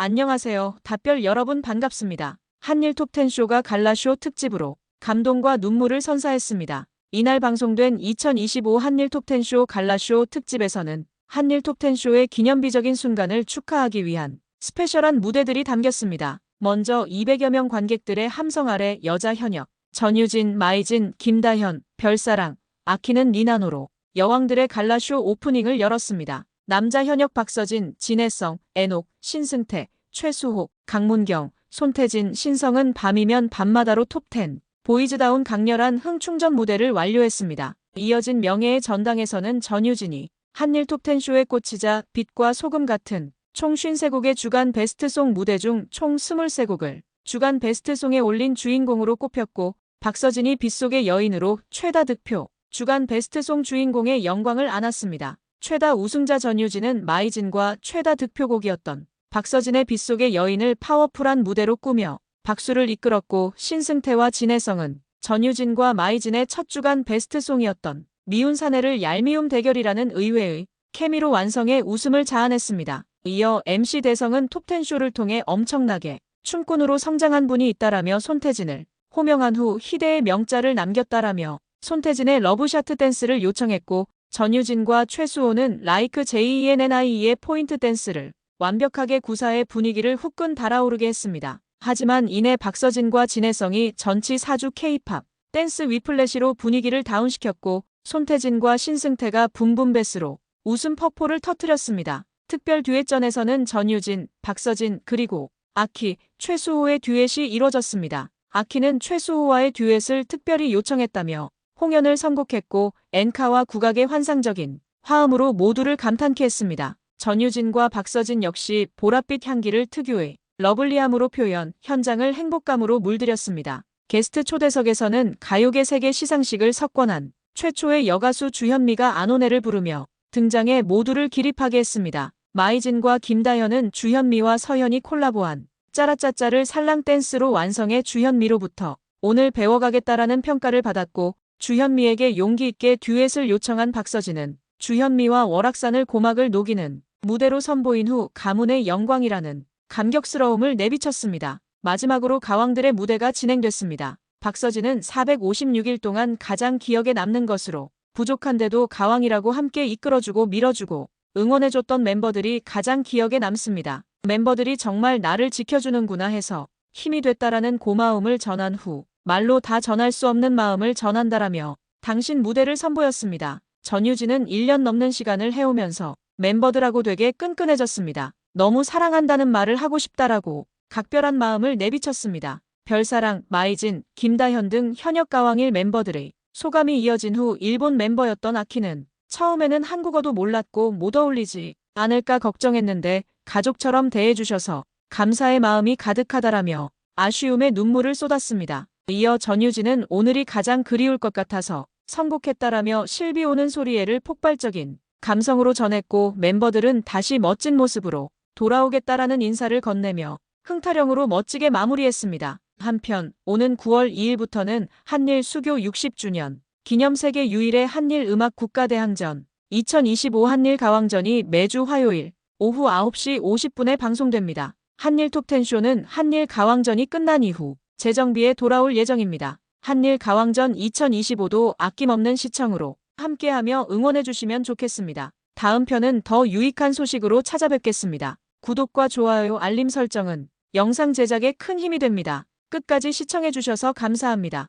안녕하세요. 답별 여러분 반갑습니다. 한일 톱10쇼가 갈라쇼 특집으로 감동과 눈물을 선사했습니다. 이날 방송된 2025 한일 톱10쇼 갈라쇼 특집에서는 한일 톱10쇼의 기념비적인 순간을 축하하기 위한 스페셜한 무대들이 담겼습니다. 먼저 200여 명 관객들의 함성 아래 여자 현역, 전유진, 마이진, 김다현, 별사랑, 아키는 니나노로 여왕들의 갈라쇼 오프닝을 열었습니다. 남자 현역 박서진, 진혜성, 애녹, 신승태, 최수호, 강문경, 손태진, 신성은 밤이면 밤마다로 톱10. 보이즈다운 강렬한 흥충전 무대를 완료했습니다. 이어진 명예의 전당에서는 전유진이 한일 톱10 쇼에 꽂히자 빛과 소금 같은 총 53곡의 주간 베스트송 무대 중 총 23곡을 주간 베스트송에 올린 주인공으로 꼽혔고 박서진이 빛속의 여인으로 최다 득표, 주간 베스트송 주인공의 영광을 안았습니다. 최다 우승자 전유진은 마이진과 최다 득표곡이었던 박서진의 빛속의 여인을 파워풀한 무대로 꾸며 박수를 이끌었고 신승태와 진혜성은 전유진과 마이진의 첫 주간 베스트송이었던 미운 사내를 얄미움 대결이라는 의외의 케미로 완성해 웃음을 자아냈습니다. 이어 MC 대성은 톱10쇼를 통해 엄청나게 춤꾼으로 성장한 분이 있다라며 손태진을 호명한 후 희대의 명자를 남겼다라며 손태진의 러브샤트 댄스를 요청했고 전유진과 최수호는 라이크 JENNI의 포인트 댄스를 완벽하게 구사해 분위기를 후끈 달아오르게 했습니다. 하지만 이내 박서진과 진혜성이 전치 4주 K-팝 댄스 위플래시로 분위기를 다운시켰고 손태진과 신승태가 붐붐베스로 웃음 퍼포를 터뜨렸습니다. 특별 듀엣전에서는 전유진, 박서진 그리고 아키, 최수호의 듀엣이 이뤄졌습니다. 아키는 최수호와의 듀엣을 특별히 요청했다며 홍연을 선곡했고 엔카와 국악의 환상적인 화음으로 모두를 감탄케 했습니다. 전유진과 박서진 역시 보랏빛 향기를 특유의 러블리함으로 표현, 현장을 행복감으로 물들였습니다. 게스트 초대석에서는 가요계 세계 시상식을 석권한 최초의 여가수 주현미가 아노네를 부르며 등장해 모두를 기립하게 했습니다. 마이진과 김다현은 주현미와 서현이 콜라보한 짜라짜짜를 살랑 댄스로 완성해 주현미로부터 오늘 배워가겠다라는 평가를 받았고 주현미에게 용기 있게 듀엣을 요청한 박서진은 주현미와 월악산을 고막을 녹이는 무대로 선보인 후 가문의 영광이라는 감격스러움을 내비쳤습니다. 마지막으로 가왕들의 무대가 진행됐습니다. 박서진은 456일 동안 가장 기억에 남는 것으로 부족한데도 가왕이라고 함께 이끌어주고 밀어주고 응원해줬던 멤버들이 가장 기억에 남습니다. 멤버들이 정말 나를 지켜주는구나 해서 힘이 됐다라는 고마움을 전한 후 말로 다 전할 수 없는 마음을 전한다라며 당신 무대를 선보였습니다. 전유진은 1년 넘는 시간을 해오면서 멤버들하고 되게 끈끈해졌습니다. 너무 사랑한다는 말을 하고 싶다라고 각별한 마음을 내비쳤습니다. 별사랑, 마이진, 김다현 등 현역 가왕일 멤버들의 소감이 이어진 후 일본 멤버였던 아키는 처음에는 한국어도 몰랐고 못 어울리지 않을까 걱정했는데 가족처럼 대해주셔서 감사의 마음이 가득하다라며 아쉬움에 눈물을 쏟았습니다. 이어 전유진은 오늘이 가장 그리울 것 같아서 선곡했다라며 실비 오는 소리에를 폭발적인 감성으로 전했고 멤버들은 다시 멋진 모습으로 돌아오겠다라는 인사를 건네며 흥타령으로 멋지게 마무리했습니다. 한편 오는 9월 2일부터는 한일 수교 60주년 기념 세계 유일의 한일 음악 국가대항전 2025 한일 가왕전이 매주 화요일 오후 9시 50분에 방송됩니다. 한일 톱10쇼는 한일 가왕전이 끝난 이후 재정비에 돌아올 예정입니다. 한일 가왕전 2025도 아낌없는 시청으로 함께하며 응원해주시면 좋겠습니다. 다음 편은 더 유익한 소식으로 찾아뵙겠습니다. 구독과 좋아요 알림 설정은 영상 제작에 큰 힘이 됩니다. 끝까지 시청해주셔서 감사합니다.